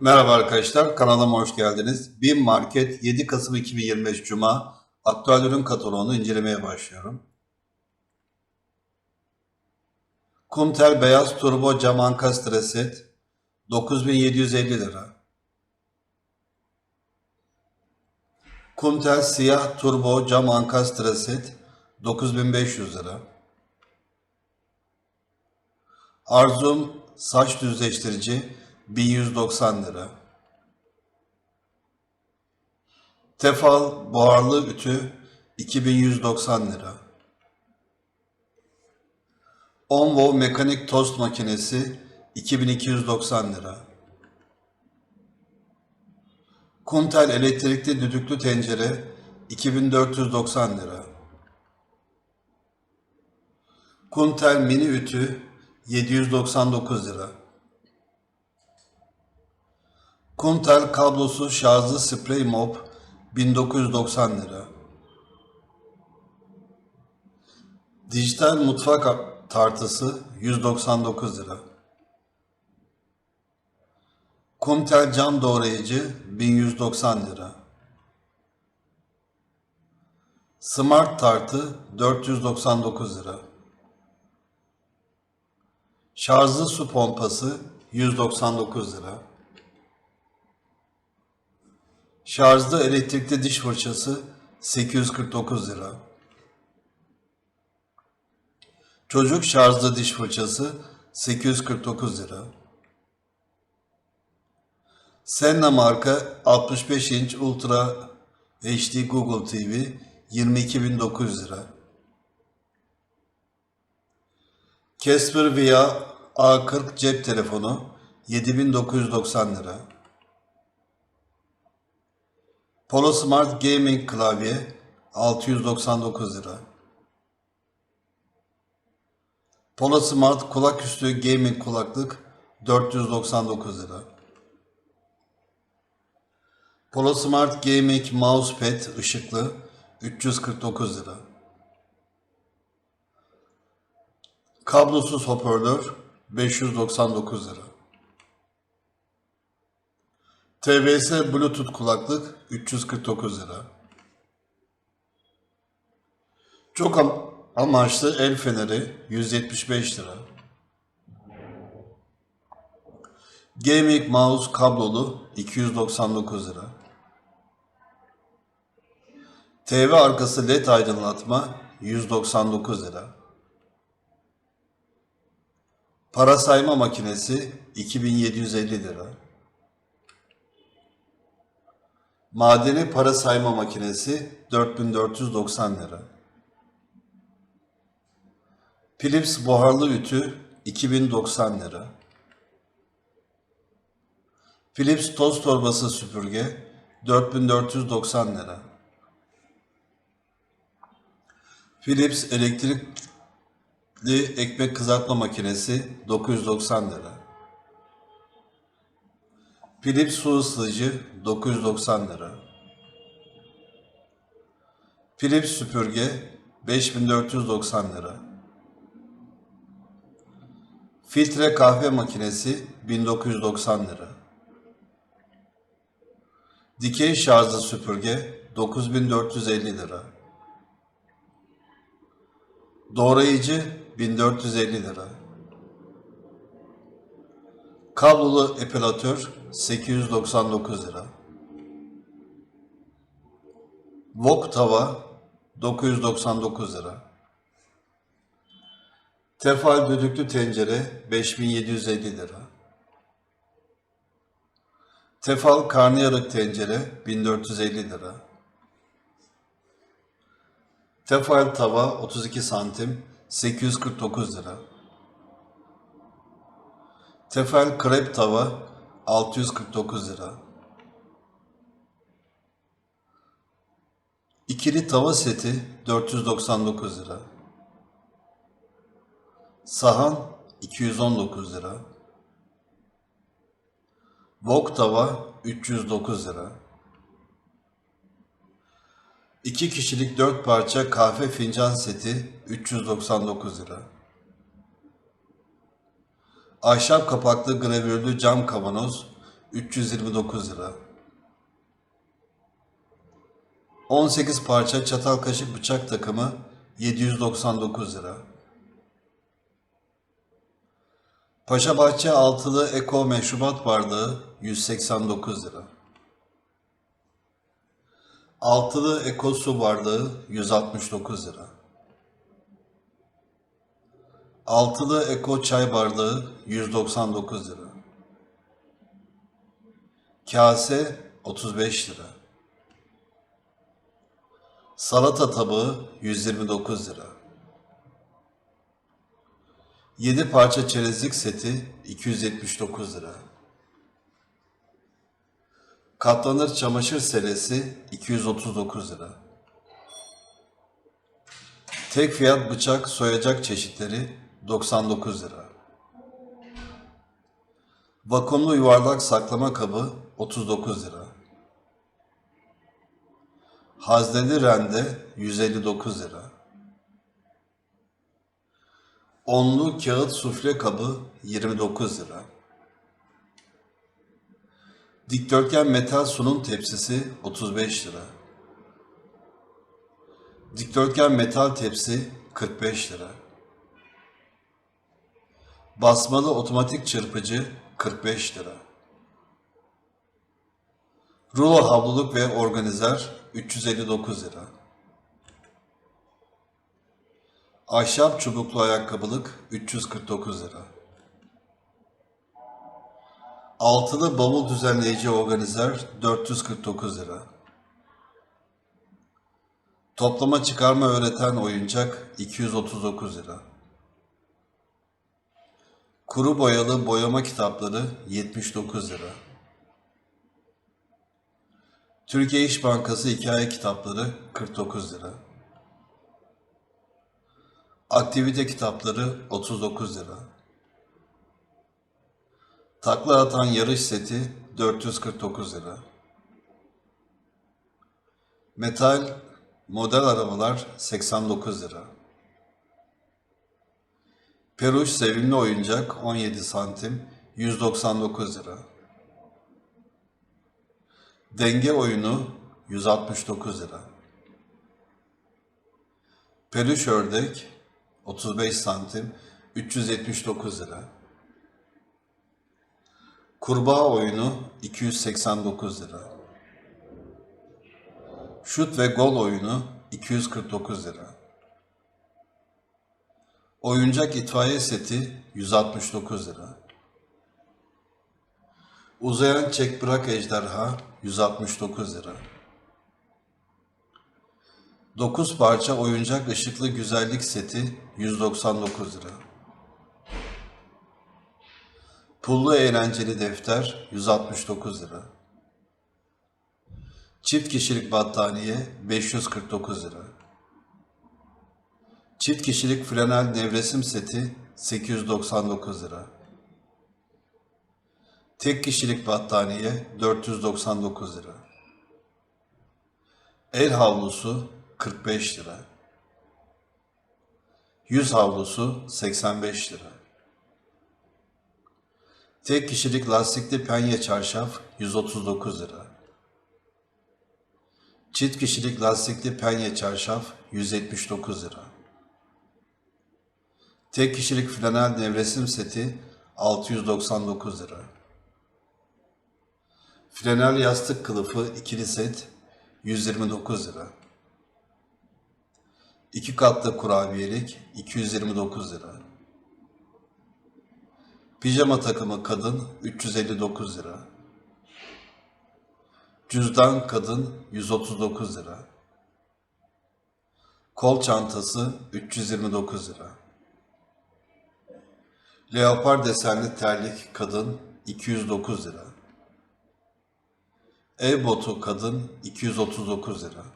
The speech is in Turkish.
Merhaba arkadaşlar, kanalıma hoş geldiniz. BİM Market 7 Kasım 2025 Cuma aktüel ürün kataloğunu incelemeye başlıyorum. Kumtel Beyaz Turbo Cam Ankastre Set 9750 lira. Kumtel Siyah Turbo Cam Ankastre Set 9500 lira. Arzum Saç Düzleştirici 1190 lira. Tefal buharlı ütü 2190 lira. Onvo mekanik tost makinesi 2290 lira. Kuntel elektrikli düdüklü tencere 2490 lira. Kuntel mini ütü 799 lira. Kuntel kablosuz şarjlı sprey mop 1990 lira. Dijital mutfak tartısı 199 lira. Kumtel cam doğrayıcı 1190 lira. Smart tartı 499 lira. Şarjlı su pompası 199 lira. Şarjlı elektrikli diş fırçası 849 lira. Çocuk şarjlı diş fırçası 849 lira. Senna marka 65 inç Ultra HD Google TV 22.900 lira. Casper Via A40 cep telefonu 7990 lira. Polo Smart Gaming klavye 699 lira. Polo Smart kulaküstü gaming kulaklık 499 lira. Polo Smart Gaming Mousepad ışıklı 349 lira. Kablosuz hoparlör 599 lira. TBS Bluetooth kulaklık 349 lira. Çok am- amaçlı el feneri 175 lira. Gaming mouse kablolu 299 lira. TV arkası led aydınlatma 199 lira. Para sayma makinesi 2750 lira. Madeni para sayma makinesi 4490 lira. Philips buharlı ütü 2090 lira. Philips toz torbası süpürge 4490 lira. Philips elektrikli ekmek kızartma makinesi 990 lira. Philips su ısıtıcı 990 lira. Philips süpürge 5490 lira. Filtre kahve makinesi 1990 lira. Dikey şarjlı süpürge 9450 lira. Doğrayıcı 1450 lira. Kablolu epilatör 899 lira. Wok tava 999 lira. Tefal düdüklü tencere 5750 lira. Tefal karnıyarık tencere 1450 lira. Tefal tava 32 santim 849 lira. Tefal krep tava 649 lira. İkili tava seti 499 lira. Sahan 219 lira. Wok tava 309 lira. 2 kişilik 4 parça kahve fincan seti 399 lira. Ahşap kapaklı gravürlü cam kavanoz 329 lira. 18 parça çatal kaşık bıçak takımı 799 lira. Paşabahçe altılı Eko meşrubat bardağı 189 lira. Altılı Eko su bardağı 169 lira. Altılı Eko çay bardağı 199 lira. Kase 35 lira. Salata tabağı 129 lira. 7 parça çerezlik seti 279 lira. Katlanır çamaşır seresi 239 lira. Tek fiyat bıçak soyacak çeşitleri 99 lira. Vakumlu yuvarlak saklama kabı 39 lira. Hazneli rende 159 lira. Onlu kağıt sufle kabı 29 lira. Dikdörtgen metal sunum tepsisi 35 lira. Dikdörtgen metal tepsi 45 lira. Basmalı otomatik çırpıcı 45 lira. Rulo havluluk ve organizer 359 lira. Ahşap çubuklu ayakkabılık 349 lira. Altılı bavul düzenleyici organizer 449 lira. Toplama çıkarma öğreten oyuncak 239 lira. Kuru boyalı boyama kitapları 79 lira. Türkiye İş Bankası hikaye kitapları 49 lira. Aktivite kitapları 39 lira. Takla atan yarış seti 449 lira. Metal model arabalar 89 lira. Peruş sevimli oyuncak 17 santim 199 lira. Denge oyunu 169 lira. Peluş ördek 35 santim 379 lira. Kurbağa oyunu 289 lira. Şut ve gol oyunu 249 lira. Oyuncak itfaiye seti 169 lira. Uzayan çek bırak ejderha 169 lira. 9 parça oyuncak ışıklı güzellik seti 199 lira. Pullu eğlenceli defter 169 lira. Çift kişilik battaniye 549 lira. Çift kişilik flanel nevresim seti 899 lira. Tek kişilik battaniye 499 lira. El havlusu 45 lira. Yüz havlusu 85 lira. Tek kişilik lastikli penye çarşaf 139 lira. Çift kişilik lastikli penye çarşaf 179 lira. Tek kişilik flanel nevresim seti 699 lira. Flanel yastık kılıfı ikili set 129 lira. İki katlı kurabiyelik 229 lira. Pijama takımı kadın 359 lira. Cüzdan kadın 139 lira. Kol çantası 329 lira. Leopar desenli terlik kadın 209 lira. Ev botu kadın 239 lira.